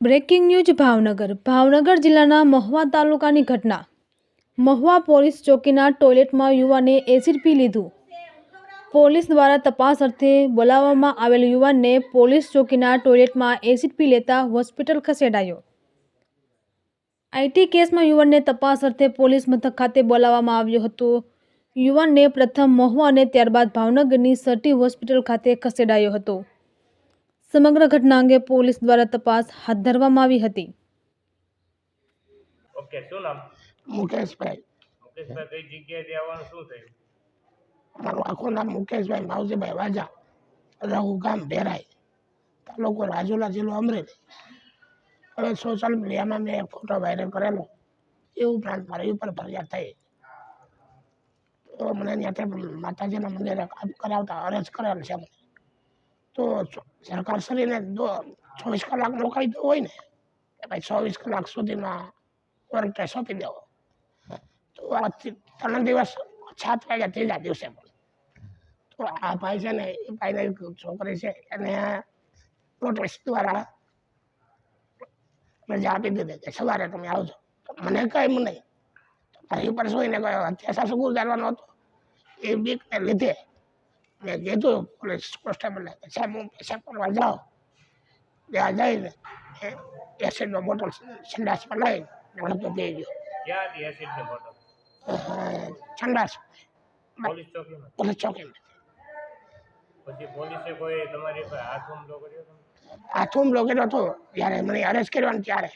Breaking news Bhavnagar. Bhavnagar જિલ્લાના મહુવા તાલુકાની ઘટના. મહુવા પોલીસ ચોકીના ટોયલેટમાં યુવાને એસિડ પી લીધું. પોલીસ દ્વારા તપાસ અર્થે બોલાવવામાં આવેલ યુવાનને પોલીસ ચોકીના ટોયલેટમાં એસિડ પી લેતા હોસ્પિટલ ખસેડાયો. આઈટી કેસમાં યુવાનને તપાસ અર્થે પોલીસ મથક ખાતે બોલાવવામાં આવ્યો હતો. યુવાનને પ્રથમ મહુવા અને ત્યારબાદ ભાવનગરની સટી હોસ્પિટલ ખાતે ખસેડાયો હતો. સમગ્ર ઘટના અંગે પોલીસ દ્વારા તપાસ હાથ ધરવામાં આવી હતી. ઓકે શું નામ? મુકેશભાઈ. મુકેશભાઈ કઈ જગ્યાએ આવવાનું શું થયું? મારું આખું નામ મુકેશભાઈ માવજીભાઈ વાજા રહું ગામ ભેરાઈ તાલુકો રાજુલા જિલ્લો અમરેલી. હવે સોશિયલ મીડિયામાં મેં એક ફોટો વાયરલ કરેલો એ ઉપરાંત મારી ઉપર ફરિયાદ થઈ. તો મને ત્યાંથી માતાજીના મંદિરે કામ કરાવતા અરજ કરેલ છે મને તો સરકાર શ્રીને ચોવીસ કલાક નોકરી તો હોય ને, કે ભાઈ ચોવીસ કલાક સુધીમાં વર્ક સોંપી દેવો. તો આજથી ત્રણ દિવસ સાત વાગ્યા ત્રીજા દિવસે પણ. તો આ ભાઈ છે ને, એ ભાઈને છોકરી છે, એને નોટિસ દ્વારા રજા આપી દીધી કે સવારે તમે આવજો. મને કઈ નહીં. પછી ઉપર સોઈને ગયો અત્યારે શું ગુજારવાનો હતો? એ બીકને લીધે મેં કીધું પોલીસ કોન્સ્ટેબલને કે સાહેબ હું પૈસા કરવા જાઉં ત્યાં જઈને એસિડનો બોટલ સંડાસમાં લઈને વળતો પી ગયો સંડાસ પોલીસ ચોકીમાં પછી પોલીસે કોઈ તમારી પર હાથ હુમલો કર્યો હાથ હુમલો કર્યો હતો જ્યારે મને અરેસ્ટ કર્યો ને ત્યારે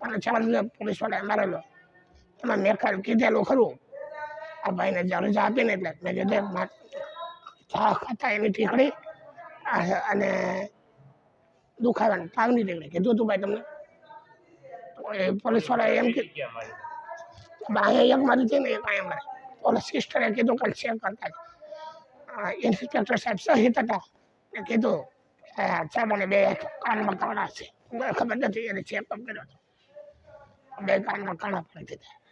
અને ચાર દિવસ પોલીસ વાળાએ મારેલો એમાં મેં કીધેલું ખરું આ ભાઈને જે રજા આપીને એટલે મેં કીધું ચા ખાતા એની ટીકડી. આ- અને દુખાવાની તાવની ટીકડી. કીધું હતું ભાઈ તમને? એ પોલીસવાળા એમ કીધું અહીંયા એક મારી છે ને એક અહીંયા મારી પોલીસ સિસ્ટરે કીધું કાલે ચેક કરતા ઇન્સ્પેક્ટર સાહેબ સહિત હતા. એ કીધું સાહેબને બે કાનમાં કાણા છે. ખબર નથી એને ચેકઅપ કર્યો હતો. બે કાનમાં કાણા પડી દીધા